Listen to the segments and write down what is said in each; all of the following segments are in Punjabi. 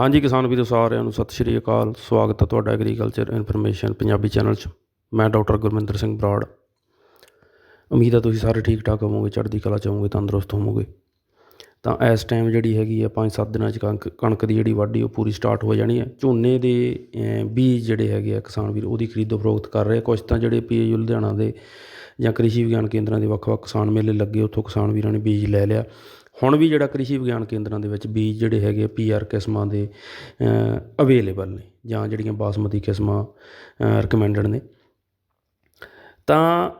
ਹਾਂਜੀ ਕਿਸਾਨ ਵੀਰੋ, ਸਾਰਿਆਂ ਨੂੰ ਸਤਿ ਸ਼੍ਰੀ ਅਕਾਲ। ਸਵਾਗਤ ਹੈ ਤੁਹਾਡਾ ਐਗਰੀਕਲਚਰ ਇਨਫੋਰਮੇਸ਼ਨ ਪੰਜਾਬੀ ਚੈਨਲ 'ਚ। ਮੈਂ ਡਾਕਟਰ ਗੁਰਮਿੰਦਰ ਸਿੰਘ ਬਰਾੜ। ਉਮੀਦ ਹੈ ਤੁਸੀਂ ਸਾਰੇ ਠੀਕ ਠਾਕ ਹੋਵੋਗੇ, ਚੜ੍ਹਦੀ ਕਲਾ 'ਚ ਹੋਵੋਗੇ, ਤੰਦਰੁਸਤ ਹੋਵੋਗੇ। ਤਾਂ ਇਸ ਟਾਈਮ ਜਿਹੜੀ ਹੈਗੀ ਆ 5-7 ਦਿਨਾਂ 'ਚ ਕਣਕ ਕਣਕ ਦੀ ਜਿਹੜੀ ਵਾਢੀ ਉਹ ਪੂਰੀ ਸਟਾਰਟ ਹੋ ਜਾਣੀ ਹੈ। ਝੋਨੇ ਦੇ ਬੀਜ ਜਿਹੜੇ ਹੈਗੇ ਆ ਕਿਸਾਨ ਵੀਰ, ਉਹਦੀ ਖਰੀਦੋ ਫਰੋਖਤ ਕਰ ਰਹੇ ਆ। ਕੁਛ ਤਾਂ ਜਿਹੜੇ ਪੀਏਯੂ ਲੁਧਿਆਣਾ ਦੇ ਜਾਂ ਕ੍ਰਿਸ਼ੀ ਵਿਗਿਆਨ ਕੇਂਦਰਾਂ ਦੇ ਵੱਖ-ਵੱਖ ਕਿਸਾਨ ਮੇਲੇ ਲੱਗੇ, ਉੱਥੋਂ ਕਿਸਾਨ ਵੀਰਾਂ ਨੇ ਬੀਜ ਲੈ ਲਿਆ। ਹੁਣ ਵੀ ਜਿਹੜਾ ਕ੍ਰਿਸ਼ੀ ਵਿਗਿਆਨ ਕੇਂਦਰਾਂ ਦੇ ਵਿੱਚ ਬੀਜ ਜਿਹੜੇ ਹੈਗੇ ਪੀਆਰ ਕਿਸਮਾਂ ਦੇ ਅਵੇਲੇਬਲ ਨੇ ਜਾਂ ਜਿਹੜੀਆਂ ਬਾਸਮਤੀ ਕਿਸਮਾਂ ਰეკਮੈਂਡਡ ਨੇ। ਤਾਂ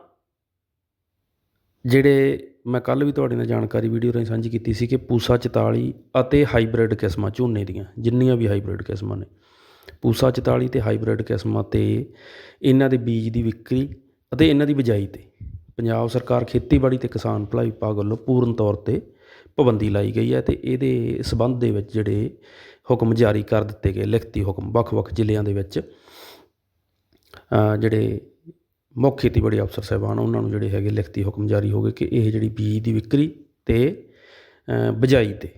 ਜਿਹੜੇ ਮੈਂ ਕੱਲ ਵੀ ਤੁਹਾਡੇ ਨਾਲ ਜਾਣਕਾਰੀ ਵੀਡੀਓ ਰਾਹੀਂ ਸਾਂਝੀ ਕੀਤੀ ਸੀ ਕਿ ਪੂਸਾ 44 ਅਤੇ ਹਾਈਬ੍ਰਿਡ ਕਿਸਮਾਂ, ਝੋਨੇ ਦੀਆਂ, ਜਿੰਨੀਆਂ ਵੀ ਹਾਈਬ੍ਰਿਡ ਕਿਸਮਾਂ ਨੇ। ਪੂਸਾ 44 ਤੇ ਹਾਈਬ੍ਰਿਡ ਕਿਸਮਾਂ ਤੇ ਇਹਨਾਂ ਦੇ ਬੀਜ ਦੀ ਵਿਕਰੀ ਅਤੇ ਇਹਨਾਂ ਦੀ ਬਿਜਾਈ ਤੇ ਪੰਜਾਬ ਸਰਕਾਰ ਖੇਤੀਬਾੜੀ ਤੇ ਕਿਸਾਨ ਭਲਾਈ ਵਿਭਾਗ ਵੱਲੋਂ ਪੂਰਨ ਤੌਰ ਤੇ ਪਾਬੰਦੀ ਲਾਈ ਗਈ ਹੈ ਤੇ ਇਹਦੇ ਸਬੰਧ ਦੇ ਵਿੱਚ ਜਿਹੜੇ ਹੁਕਮ ਜਾਰੀ ਕਰ ਦਿੱਤੇ ਗਏ ਲਿਖਤੀ ਹੁਕਮ ਵੱਖ-ਵੱਖ ਜ਼ਿਲ੍ਹਿਆਂ ਦੇ ਵਿੱਚ। ਜਿਹੜੇ ਮੁੱਖ ਖੇਤੀਬਾੜੀ ਅਫਸਰ ਸਾਹਿਬਾਨ ਉਹਨਾਂ ਨੂੰ ਜਿਹੜੇ ਹੈਗੇ ਲਿਖਤੀ ਹੁਕਮ ਜਾਰੀ ਹੋ ਗਏ ਕਿ ਇਹ ਜਿਹੜੀ ਬੀਜ ਦੀ ਵਿਕਰੀ ਤੇ ਅ, ਬਿਜਾਈ ਤੇ।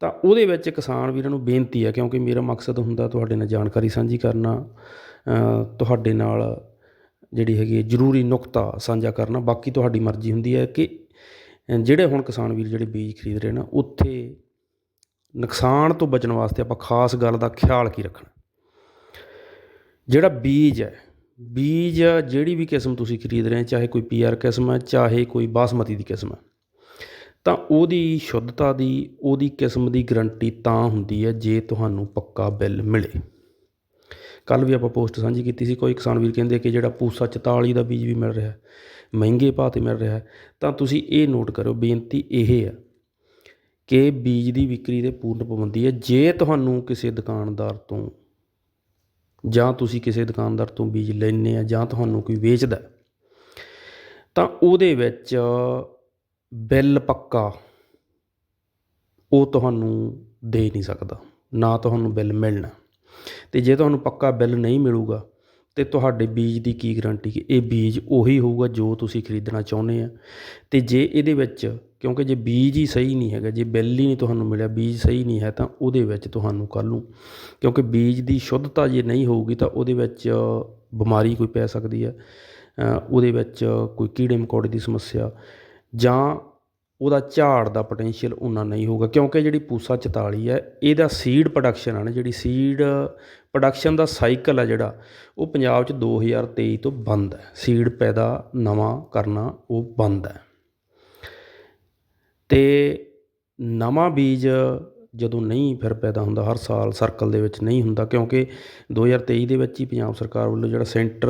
ਤਾਂ ਉਹਦੇ ਵਿੱਚ ਕਿਸਾਨ ਵੀਰਾਂ ਨੂੰ ਬੇਨਤੀ ਹੈ ਕਿਉਂਕਿ ਮੇਰਾ ਮਕਸਦ ਹੁੰਦਾ ਤੁਹਾਡੇ ਨਾਲ ਜਾਣਕਾਰੀ ਸਾਂਝੀ ਕਰਨਾ ਤੁਹਾਡੇ ਨਾਲ ਜਿਹੜੀ ਹੈਗੀ ਜ਼ਰੂਰੀ ਨੁਕਤਾ ਸਾਂਝਾ ਕਰਨਾ ਬਾਕੀ ਤੁਹਾਡੀ ਮਰਜ਼ੀ ਹੁੰਦੀ ਹੈ ਕਿ ਜਿਹੜੇ ਹੁਣ ਕਿਸਾਨ ਵੀਰ ਜਿਹੜੇ ਬੀਜ ਖਰੀਦ ਰਹੇ ਨਾ, ਉੱਥੇ ਨੁਕਸਾਨ ਤੋਂ ਬਚਣ ਵਾਸਤੇ ਆਪਾਂ ਖਾਸ ਗੱਲ ਦਾ ਖਿਆਲ ਕੀ ਰੱਖਣਾ? ਜਿਹੜਾ ਬੀਜ ਹੈ, ਬੀਜ ਜਿਹੜੀ ਵੀ ਕਿਸਮ ਤੁਸੀਂ ਖਰੀਦ ਰਹੇ ਚਾਹੇ ਕੋਈ ਪੀਆਰ ਕਿਸਮ ਹੈ, ਚਾਹੇ ਕੋਈ ਬਾਸਮਤੀ ਦੀ ਕਿਸਮ ਹੈ, ਤਾਂ ਉਹਦੀ ਸ਼ੁੱਧਤਾ ਦੀ, ਉਹਦੀ ਕਿਸਮ ਦੀ ਗਰੰਟੀ ਤਾਂ ਹੁੰਦੀ ਹੈ ਜੇ ਤੁਹਾਨੂੰ ਪੱਕਾ ਬਿੱਲ ਮਿਲੇ। ਕੱਲ ਵੀ ਆਪਾਂ ਪੋਸਟ ਸਾਂਝੀ ਕੀਤੀ ਸੀ, ਕੋਈ ਕਿਸਾਨ ਵੀਰ ਕਹਿੰਦੇ ਕਿ ਜਿਹੜਾ ਪੂਸਾ 44 ਦਾ ਬੀਜ ਵੀ ਮਿਲ ਰਿਹਾ, ਮਹਿੰਗੇ ਭਾਅ ਤੇ ਮਿਲ ਰਿਹਾ, ਤਾਂ ਤੁਸੀਂ ਇਹ ਨੋਟ ਕਰੋ ਬੇਨਤੀ ਇਹ ਹੈ ਕਿ ਬੀਜ ਦੀ ਵਿਕਰੀ ਤੇ ਪੂਰਨ ਪਾਬੰਦੀ ਹੈ, ਜੇ ਤੁਹਾਨੂੰ ਕਿਸੇ ਦੁਕਾਨਦਾਰ ਤੋਂ ਜਾਂ ਤੁਸੀਂ ਕਿਸੇ ਦੁਕਾਨਦਾਰ ਤੋਂ ਬੀਜ ਲੈਂਦੇ ਆ ਜਾਂ ਤੁਹਾਨੂੰ ਕੋਈ ਵੇਚਦਾ, ਤਾਂ ਉਹਦੇ ਵਿੱਚ ਬਿੱਲ ਪੱਕਾ ਉਹ ਤੁਹਾਨੂੰ ਦੇ ਨਹੀਂ ਸਕਦਾ, ਨਾ ਤੁਹਾਨੂੰ ਬਿੱਲ ਮਿਲਣਾ। ਤੇ ਜੇ ਤੁਹਾਨੂੰ ਪੱਕਾ ਬਿੱਲ ਨਹੀਂ ਮਿਲੂਗਾ, ਤੇ ਤੁਹਾਡੇ ਬੀਜ ਦੀ ਕੀ ਗਾਰੰਟੀ ਕਿ ਇਹ ਬੀਜ ਉਹੀ ਹੋਊਗਾ ਜੋ ਤੁਸੀਂ ਖਰੀਦਣਾ ਚਾਹੁੰਦੇ ਆ। ਤੇ ਜੇ ਇਹਦੇ ਵਿੱਚ, ਕਿਉਂਕਿ ਜੇ ਬੀਜ ਹੀ ਸਹੀ ਨਹੀਂ ਹੈਗਾ, ਜੇ ਬਿੱਲ ਹੀ ਨਹੀਂ ਤੁਹਾਨੂੰ ਮਿਲਿਆ, ਬੀਜ ਸਹੀ ਨਹੀਂ ਹੈ, ਤਾਂ ਉਹਦੇ ਵਿੱਚ ਤੁਹਾਨੂੰ ਕੱਲ੍ਹ ਨੂੰ, ਕਿਉਂਕਿ ਬੀਜ ਦੀ ਸ਼ੁੱਧਤਾ ਜੇ ਨਹੀਂ ਹੋਊਗੀ, ਤਾਂ ਉਹਦੇ ਵਿੱਚ ਬਿਮਾਰੀ ਕੋਈ ਪੈ ਸਕਦੀ ਹੈ ਉਹਦੇ ਵਿੱਚ ਕੋਈ ਕੀੜੇ ਮਕੌੜੇ ਦੀ ਸਮੱਸਿਆ ਜਾਂ ਉਹਦਾ ਝਾੜ ਦਾ ਪੋਟੈਂਸ਼ੀਅਲ ਉਨਾ ਨਹੀਂ ਹੋਊਗਾ, ਕਿਉਂਕਿ ਜਿਹੜੀ ਪੂਸਾ 44 ਹੈ, ਇਹਦਾ ਸੀਡ ਪ੍ਰੋਡਕਸ਼ਨ ਆ ਨਾ, ਜਿਹੜੀ ਸੀਡ ਪ੍ਰੋਡਕਸ਼ਨ ਦਾ ਸਾਈਕਲ ਹੈ ਜਿਹੜਾ, ਉਹ ਪੰਜਾਬ 'ਚ 2023 ਤੋਂ ਬੰਦ ਹੈ। ਸੀਡ ਪੈਦਾ ਨਵਾਂ ਕਰਨਾ ਉਹ ਬੰਦ ਹੈ। ਤੇ ਨਵਾਂ ਬੀਜ ਜਦੋਂ ਨਹੀਂ ਫਿਰ ਪੈਦਾ ਹੁੰਦਾ, ਹਰ ਸਾਲ ਸਰਕਲ ਦੇ ਵਿੱਚ ਨਹੀਂ ਹੁੰਦਾ, ਕਿਉਂਕਿ 2023 ਦੇ ਵਿੱਚ ਹੀ ਪੰਜਾਬ ਸਰਕਾਰ ਵੱਲੋਂ ਜਿਹੜਾ centre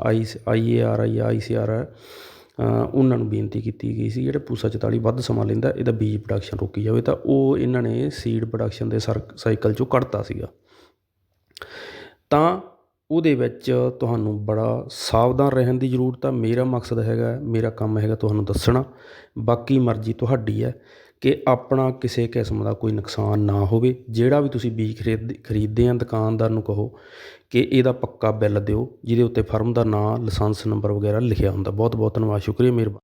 I I A R I I C R ਹੈ ਉਹਨਾਂ ਨੂੰ ਬੇਨਤੀ ਕੀਤੀ ਗਈ ਸੀ, ਜਿਹੜੇ ਪੂਸਾ 44 ਵੱਧ ਸਮਾਂ ਲੈਂਦਾ, ਇਹਦਾ ਬੀਜ ਪ੍ਰੋਡਕਸ਼ਨ ਰੋਕੀ ਜਾਵੇ, ਤਾਂ ਉਹ ਇਹਨਾਂ ਨੇ ਸੀਡ ਪ੍ਰੋਡਕਸ਼ਨ ਦੇ ਸਰ ਸਾਈਕਲ 'ਚੋਂ ਕੱਢਤਾ ਸੀਗਾ। ਤਾਂ ਉਹਦੇ ਵਿੱਚ ਤੁਹਾਨੂੰ ਬੜਾ ਸਾਵਧਾਨ ਰਹਿਣ ਦੀ ਜ਼ਰੂਰਤ ਆ। ਮੇਰਾ ਮਕਸਦ ਹੈਗਾ, ਮੇਰਾ ਕੰਮ ਹੈਗਾ ਤੁਹਾਨੂੰ ਦੱਸਣਾ। ਬਾਕੀ ਮਰਜ਼ੀ ਤੁਹਾਡੀ ਹੈ ਕਿ ਆਪਣਾ ਕਿਸੇ ਕਿਸਮ ਦਾ ਕੋਈ ਨੁਕਸਾਨ ਨਾ ਹੋਵੇ। ਜਿਹੜਾ ਵੀ ਤੁਸੀਂ ਬੀਜ ਖਰੀਦ, ਖਰੀਦਦੇ ਆ, ਦੁਕਾਨਦਾਰ ਨੂੰ ਕਹੋ ਕਿ ਇਹਦਾ ਪੱਕਾ ਬਿੱਲ ਦਿਓ, ਜਿਹਦੇ ਉੱਤੇ ਫਰਮ ਦਾ ਨਾਂ, ਲਾਇਸੈਂਸ ਨੰਬਰ ਵਗੈਰਾ ਲਿਖਿਆ ਹੁੰਦਾ। ਬਹੁਤ ਬਹੁਤ ਧੰਨਵਾਦ, ਸ਼ੁਕਰੀਆ, ਮਿਹਰਬਾਨੀ।